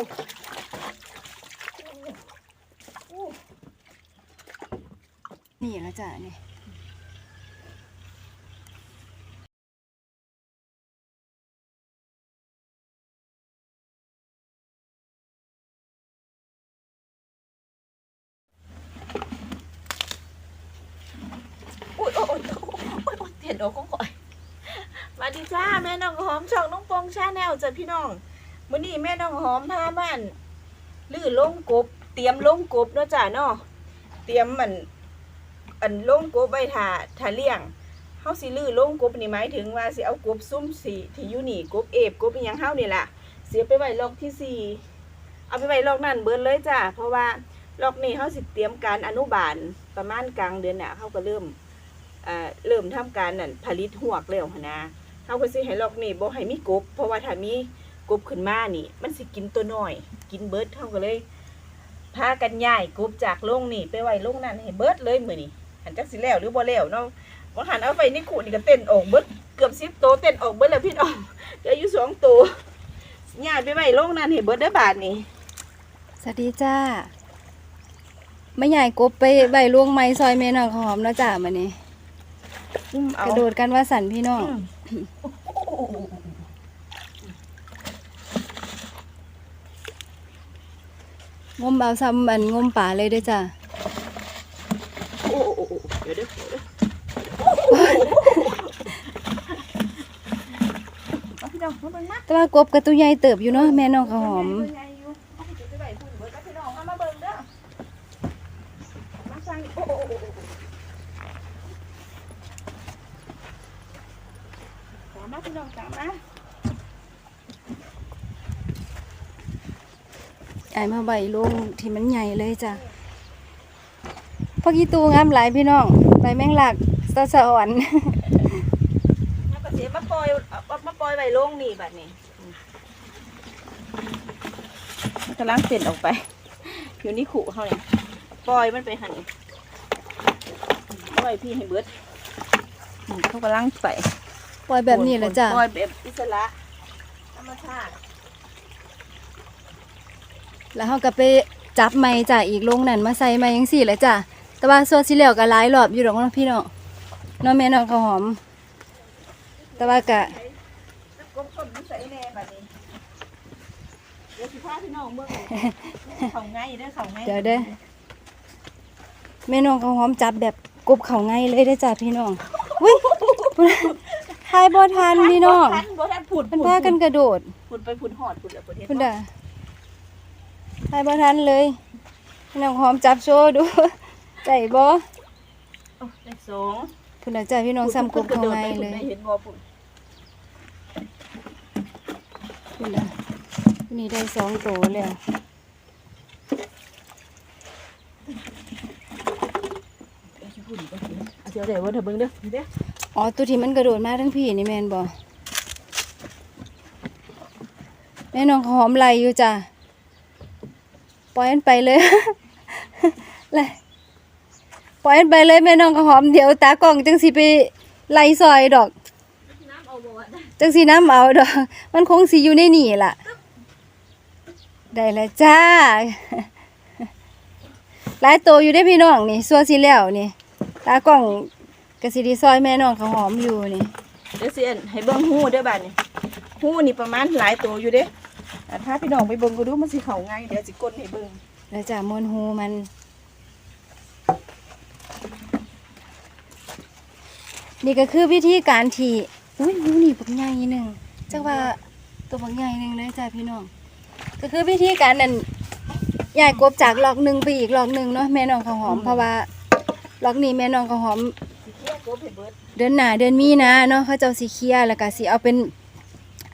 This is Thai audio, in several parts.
นี่แล้วจ้ะนี่อุ้ยโอ้ยโอ้ยโอ้ยเห็นอกของข่อยมาดีจ้าแม่น้องหอมช่องน้องปองชาแนลจ้ะพี่น้อง มื้อนี้แม่น้องหอมพาบ้านลื้อลงกบ เตรียมลงกบเนาะจ้ะเนาะเตรียมมันอันลงกบไว้ท่าท่าเลี้ยงเฮาสิลื้อลงกบนี่หมายถึงว่าสิเอากบซุ่มสีที่อยู่นี่กบเอฟกบอีหยังเฮานี่ล่ะเสียไปไว้ลอกที่สี่เอาไปไว้ลอกนั่นเบิดเลยจ้ะเพราะว่าลอกนี้เฮาสิเตรียมการอนุบาลประมาณกลางเดือนน่ะเฮาก็เริ่มอ่าเริ่มทำการนั่นผลิตหวกแล้วนะเฮาก็สิให้ลอกนี่บ่ให้มีกบเพราะว่าถ้ามี กบขึ้นมานี่ มันสิกินตัวน้อย กินเบิดเฮาก็เลยพากันย้ายกบจากโรงนี่ ไปไว้โรงนั้นให้เบิดเลยมื้อนี้หันจักสิแล้วหรือบ่แล้วเนาะบ่หันเอาไปในขู่นี่ก็เต้นออกเบิดเกือบ10ตัวเต้นออกเบิดแล้วพี่น้องเหลืออยู่สองตัวย้ายไปไว้โรงนั้นให้เบิดเด้อบาดนี้สวัสดีจ้าไม่ใหญ่กบไปใบลวงไม้ซอยเมนองหอมเนาะจ้ะมันนี่อุ้มกเอาระโดดกันว่าสันพี่น้อง อืม งมเอาซ้ำมันงมป่าเลยเด้อจ้ะโอ้โอ้โอ้เดี๋ยวเด้อเดี๋ยวเด้อเอาพี่น้องมาเบิ่งมาแต่ว่ากบกระตุใหญ่เติบอยู่เนาะแม่น้องข้าวหอม เบิ่งไงอยู่เอาไปเก็บไปไว้พุ่นเบิดแล้วพี่น้องเอามาเบิ่งเด้อมาสั่งโอ้โอ้โอ้โอ้ตามมาพี่น้องตามมา ไอ้มาใบลงที่มันใหญ่เลยจ้ะพวกอีตูงามหลายพี่น้องใบแมงลักสะสะอ่อนแล้วก็เสียมาปล่อยเอามาปล่อยไว้โรงนี่บัดนี้อืมกำลังเสร็จออกไป อยู่นี่ขู่เขาเนี่ยปล่อยมันไปหันปล่อยพี่ให้เบิดอืมเขากำลังไปปล่อยแบบนี้แหละจ้ะปล่อยแบบอิสระธรรมชาติ แล้วเขาก็ไปจับไม้จ้ะอีกลงนั่นมาใส่ไม้ยังสี่แหละจ้ะแต่ว่าส่วนสิเหลวก็หลายรอบอยู่ดอกเนาะพี่น้องเน้องแม่น้องข้าวหอม แต่ว่ากะกบต้นมันใส่แน่บัดนี้เดี๋ยวสิพาพี่น้องเบิ่งเขาง่ายเด้อเขาง่ายเดี๋ยวเด้อแม่น้องข้าวหอมจับแบบกบเขาไงเลยได้อจ้ะพี่น้องอุ้ยทายบ่ทันพี่น้องบ่ทันบ่ทันผุดมันพากันกระโดดผุดไปผุดหอดผุดแล้วผุดเฮ็ดคุณด่า ทายบ่ทันเลยแม่น้องข้าวหอมจับโชว์ดูใจบ่โอ้ได้สองคุณด่าจ้ะพี่น้องซ้ำกบเขาไงเลยผุดเห็นบ่ผุดคุณด่านี่ได้สองโตแล้วเอาสิผุดบ่ผุดเอาเดี๋ยวเดี๋ยวว่าเธอเบิ่งเด้อเด้ออ๋อตัวที่มันกระโดดมาทั้งพี่นี่แม่นบ่แม่น้องข้าวหอมไหลอยู่จ้ะป ล่อยมันไปเลยเลยปล่อยมันไปเลยแม่น้องข้าวหอมเดี๋ยวตากล้องจังสิไปไล่ซอยดอกน้ำเอบ่วจังสีน้ำเอาดอก มันคงสีอยู่ในนี่ล่ะ ได้แล้วจ้าหลายโตวอยู่ได้พี่น้องนี่ซัวสีแล้วนี่ตากล้องกระสิไดีซอยแม่น้องเขาหอมอยู่นี่เดี๋ยวสิอันให้เบิ่งหูเด้อบัดนี้หูนี่ประมาณหลายตัวอยู่เด้ ถ้าพี่น้องไปเบิ่งก็ดูมันสิเข้าง่ายเดี๋ยวสิกดให้เบิ่งแล้วจ้ามวนหูมันนี่ก็คือวิธีการที่อุ้ยหูนี่บักใหญ่หนึ่งจังว่าตัวบักใหญ่หนึ่งเลยจ้าพี่น้องก็คือวิธีการนั้นยายกบจากหลอกหนึ่งไปอีกหลอกหนึ่งเนาะแม่น้องข้าวหอมเพราะว่าหลอกนี้แม่น้องข้าวหอมสิเคลียร์กบให้เบิดเดือนหน้าเดือนมีนาเนาะเขาเจ้าสีเคลียร์แล้วก็สิเอาเป็น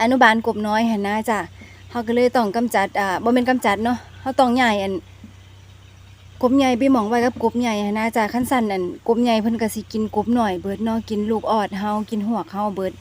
อนุบาลกบน้อยหั่นนะจ้ะ เขาก็เลยต้องกำจัดอ่าบ่แม่นกำจัดเนาะเขาต้องใหญ่อันกบใหญ่ไปหมองไว้กับกบใหญ่นะจ้ะขั้นสั้นอันกบใหญ่เพิ่นก็สิกินกบหน่อยเบิดเนาะกินลูกออดเฮากินหัวเฮาเบิด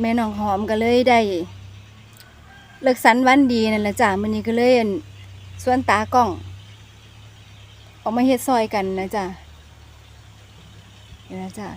แม่น้องหอมก็เลยได้เลิกสันวันดีนั่นแหละจ้ะมื้อนี้ก็เลยอันสวนตากล้อง ออกมาเฮ็ดซอยกันนะจ้ะเดี๋ยวนะจ้ะ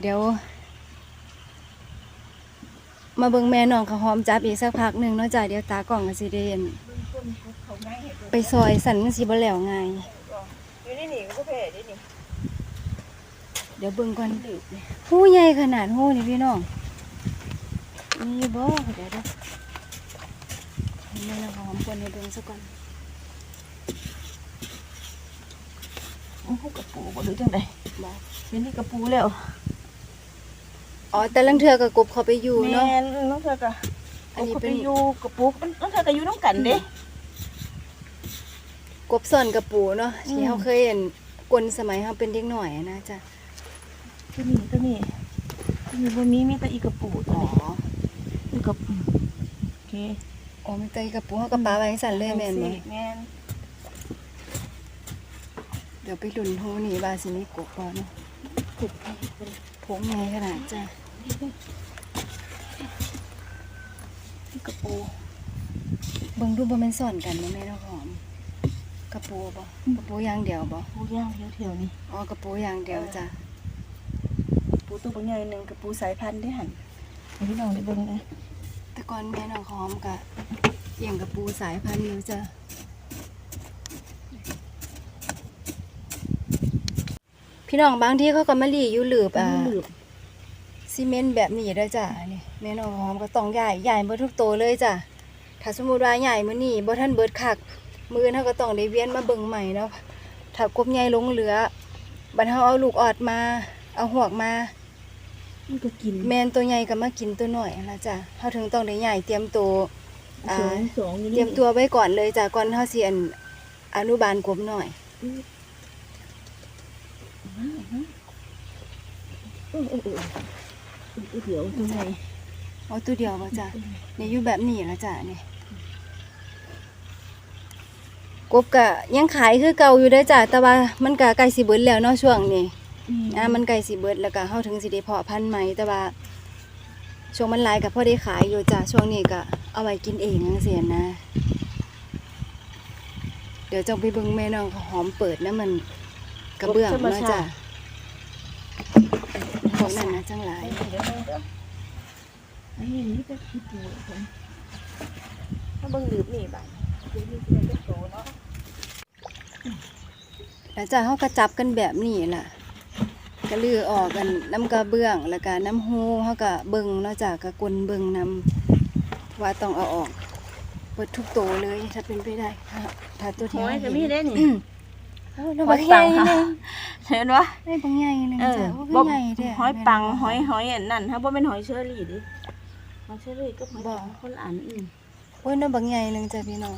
เดี๋ยว มาเบิ่งแม่น้องข้าวหอมจับอีกสักพักหนึงเนาะจ้ะเดี๋ยวตากล้องก็สิได้เห็นเบิ่งต้นเขาง่ายให้เบิ่งไปซอยสั่นมันสิบ่แล้วง่ายอยู่นี่นี่ก็เพ่ดินี่เดี๋ยวเบิ่งก่อนหูใหญ่ขนาดหูนี่พี่น้องมีบ่เดี๋ยวเด้อให้แม่น้องข้าวหอมคนให้เบิ่งซะก่อนโอ้โหกระปูบ่หรือจังไดบ่อยู่นี่กระปูแล้ว อ๋อแต่ลังเทือก็กบเขาไปอยู่เนาะ แม่นน้องเธอก็อันนี้เขาเป็ไปน อยู่กระปูมันน้องเธอก็อยู่น้ำกันเด้ กบซ่อนกระปูเนาะอืม ที่เขาเคยเห็นกลสมัยเขาเป็นเด็กหน่อยอะนะจ้ะตัวนี้ตัวนี้ตัวนี้บ่มีมีแต่อีกระปูตัวอ๋อนี้อีกระปูโอเคอ๋อมีแต่กระปูเขากระปาไว้สั่นเลยแม่นบ่แม่นเดี๋ยวไปหลุนหูนี่บาสิมีกบบ่เนาะถูกผมใหญ่ขนาดจ้ะอี กระปูเบิ่งดูบ่แม่นซ่อนกันบ่แม่น้องหอมกระปูบ่กระปูอย่างเดียวบ่ปูย่างเถียวๆนี่อ๋อกระปูอย่างเดียวจ้ะปูตัวบางใหญ่หนึ่งกับปูสายพันธุ์ได้หันให้พี่น้องได้เบิ่งนะแต่ก่อนแม่น้องหอมก็เลี้ยงกระปูสายพันธุ์อยู่จ้ะพี่น้องบางที่เขาก็มาหลีอยู่หลืบอ่าหลืบ ซีเมนต์แบบนี้เด้อจ้ะนี่แม่น้องหอมก็ต้องย้ายย้ายเบิดทุกโตวเลยจ้ะถ้าสมมุติว่าย้ายมื้อนี้บ่ทันเบิดคักมื้อเฮาก็ต้องได้เวียนมาเบิ่งใหม่เนาะถ้ากบใหญ่ลงเหลือบัดเฮาเอาลูกออดมา เอาหวกมามันก็กินแม่นตัวใหญ่ก็มากินตัวน้อยนั่นล่ะจ้ะเฮาถึงต้องได้ย้ายเตรียมตัวอ่าสองสองอยู่นี่เตรียมตัวไว้ก่อนเลยจ้ะก่อนเฮาสิอันอนุบาลกบน้อยเออ เออเออเออเดี๋ยวตัวใหญ่เอาตัวเดียวบ่จ้ะนี่อยู่แบบนี้ล่ะจ้ะนี่กบก็ยังขายคือเก่าอยู่เด้อจ้ะแต่ว่ามันก็ใกล้สิเบิดแล้วเนาะช่วงนี้อ่ามันใกล้สิเบิดแล้วก็เฮาถึงสิได้เพาะพันธุ์ใหม่แต่ว่าช่วงมันหลายก็พอได้ขายอยู่จ้ะช่วงนี้ก็เอาไว้กินเองจังซี่นะ เดี๋ยวจะไปเบิ่งแม่น้องข้าวหอมเปิดนะมันกระเบื้องเนาะจ้ะพวกนั้นนะ จังหลายเดี๋ยวเดี๋ยวอันนี้นี่จะคิดดูผมถ้าเบิ่งหลืบนี่บ้านหลืบนี่จะโตเนาะแล้วจ้ะเฮาก็จับกันแบบนี้ล่ะก็ลือออกกันน้ำกระเบื้องแล้วก็น้ำฮูเฮาก็เบิ่งนาะจ้ะก็กลนเบิ่งน้ำว่าต้องเอาออกเปิดทุกโตเลยถ้าเป็นไปได้ถ้าตัวที่หอยเฮาก็เห็นมีได้นี่ โอ้แล้วบักใหญ่หนึงเห็นปะได้บางใหญ่หนึงเออจ้ะโอ้บ่ใหญ่แท้หอยปังหอยหอยอันนั่นฮะบ่เป็นหอยเชอรี่ดิหอยเชอรี่ก็หอยปังคนละอันอืมโอ้ยน้ำบางใหญ่หนึงจ้ะพี่น้อง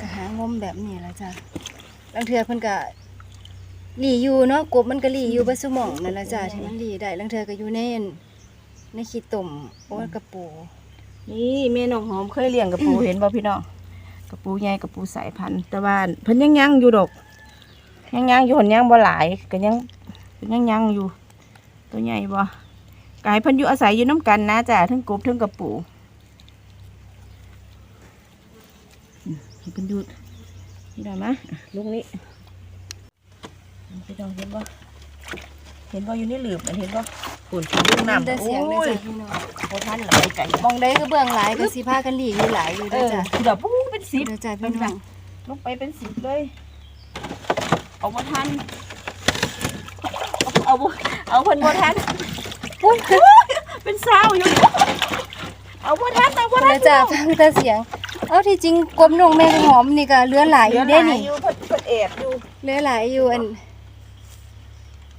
ก็หางมแบบนี้ละจ้ะบางเทื่อเพิ่นก็หลีอยู่เนาะกบมันก็หลีอยู่บ่ซุหม่องนั่นละจ้ะที่มันหลีได้บางเทื่อก็อยู่ในอั่นในขี้ตุ่มโอ้ยกระปู นี่แม่น้องหอมเคยเลี้ยงกระปูเห็นบ่พี่น้องกระปูใหญ่กระปูสายพันธุ์แต่ว่าเพิ่นยังยังอยู่ดอกยังยังอยู่หนยังบ่หลายก็ยังเพิ่นยังยังอยู่ ตัวใหญ่บ่กายเพิ่นอยู่อาศัยอยู่น้ำกันนะจ้ะทั้งกบทั้งกระปูอืมให้เพิ่นอยู่นี่ได้มะอะลูกนี้พี่น้องเห็นบ่เห็นบ่อยู่ในหลืบมันเห็นบ่ ฝุ่นลูกมันน้ำได้เสียงเลยโอ้ยจ้ะพี่น้องบ่ทันหลายไก่มองได้ก็เบื้องหลายก็สิพากันหลีอยู่หลายอยู่เอเด้ออจ้ะเดี๋ยวปุ๊บเป็นสิบเด้อจ้ะพี่น้องลงไปเป็นสิบเลยเอาบ่ทันเอาเอาบ่เอาเพิ่นบ่ทันอุ้ยเป็นสาวอยู่เอาบ่ทันเอาบ่ทัเด้อจ้ะฟังแต่เสียงเอาที่จริงกบนงแม่หอมนี่ก็เหลือหลายอยู่เด้นี่อยู่เพิ่นเพิ่นแอบอยู่เหลือหลายอยู่อัน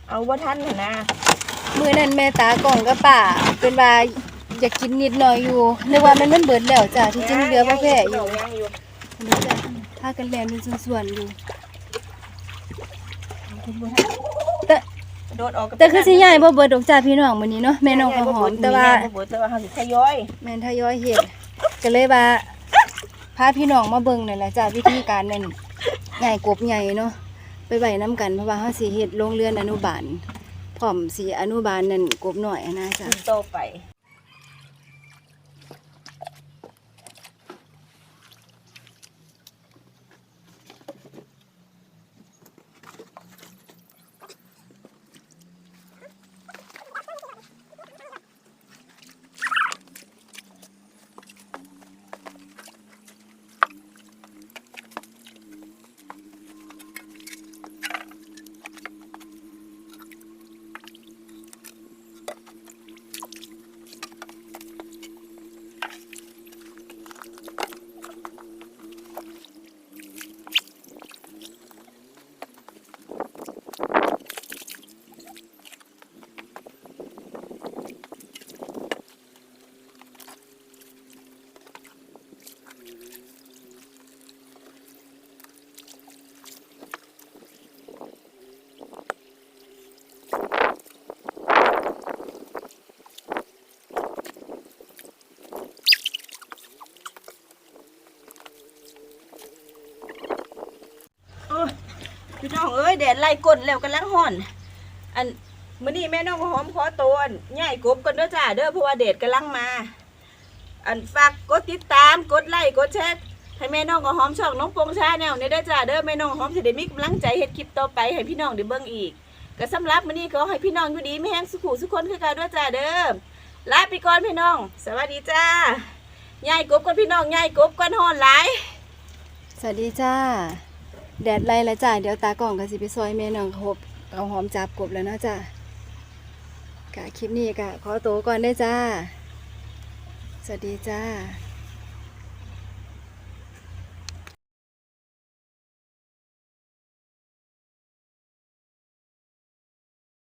เอาบ่ทันหั่นนะ มื้อนั้นแม่ตากล่องกับป้าเป็นว่าอยากกินนิดหน่อยอยู่นึกว่ามันมันเบิดแล้วจ้ะที่จริงเหลือบ่แพ้อยู่ยังอยู่เด้อจ้ะพากันแล่นเป็นส่วนๆอยู่แต่โดดออกกับแต่คือสิใหญ่บ่เบิดดอกจ้ะพี่น้องมื้อนี้เนาะแม่น้องข้าวหอมแต่ว่าบ่เบิดแต่ว่าเฮาสิทยอยแม่นทยอยเฮ็ดก็เลยว่าพาพี่น้องมาเบิ่งนั่นแหละจ้ะวิธีการนั่นใหญ่กบใหญ่เนาะไปไว้นํกันเพราะว่าเฮาสิเฮ็ดโรงเรือนอนุบาล พร้อมสีอนุบาลนั่นกบหน่อยอะนะจ้ะโตไป เอ้ยแดดไล่ก้นแล้วกำลังห่อน อันมื้อนี้แม่น้องหอมขอตัวอันย่ายกบกันเด้อจ้าเด้อเพราะว่าแดดกำลังมา อันฝากกดติดตามกดไลค์กดแชร์ให้แม่น้องหอมช่องน้องปงชาแนลเนี่ยเด้อจ้าเด้อแม่น้องหอมสิได้มีกำลังใจเฮ็ดคลิปต่อไปให้พี่น้องได้เบิ่งอีกก็สำหรับมื้อนี้ขอให้พี่น้องอยู่ดีมีแฮงสุขุสุขคนคือกันด้วยจ้าเด้อลาไปก่อนพี่น้อง สวัสดีจ้าย่ายกบกันพี่น้องย่ายกบกันฮ้อนหลายสวัสดีจ้า แดดไล่ละจ้าเดี๋ยวตากล่องกับสิไปซอยแม่น้องคบเอาหอมจับกบแล้วนะจ้ากะคลิปนี้กะขอตัวก่อนได้จ้า สวัสดีจ้า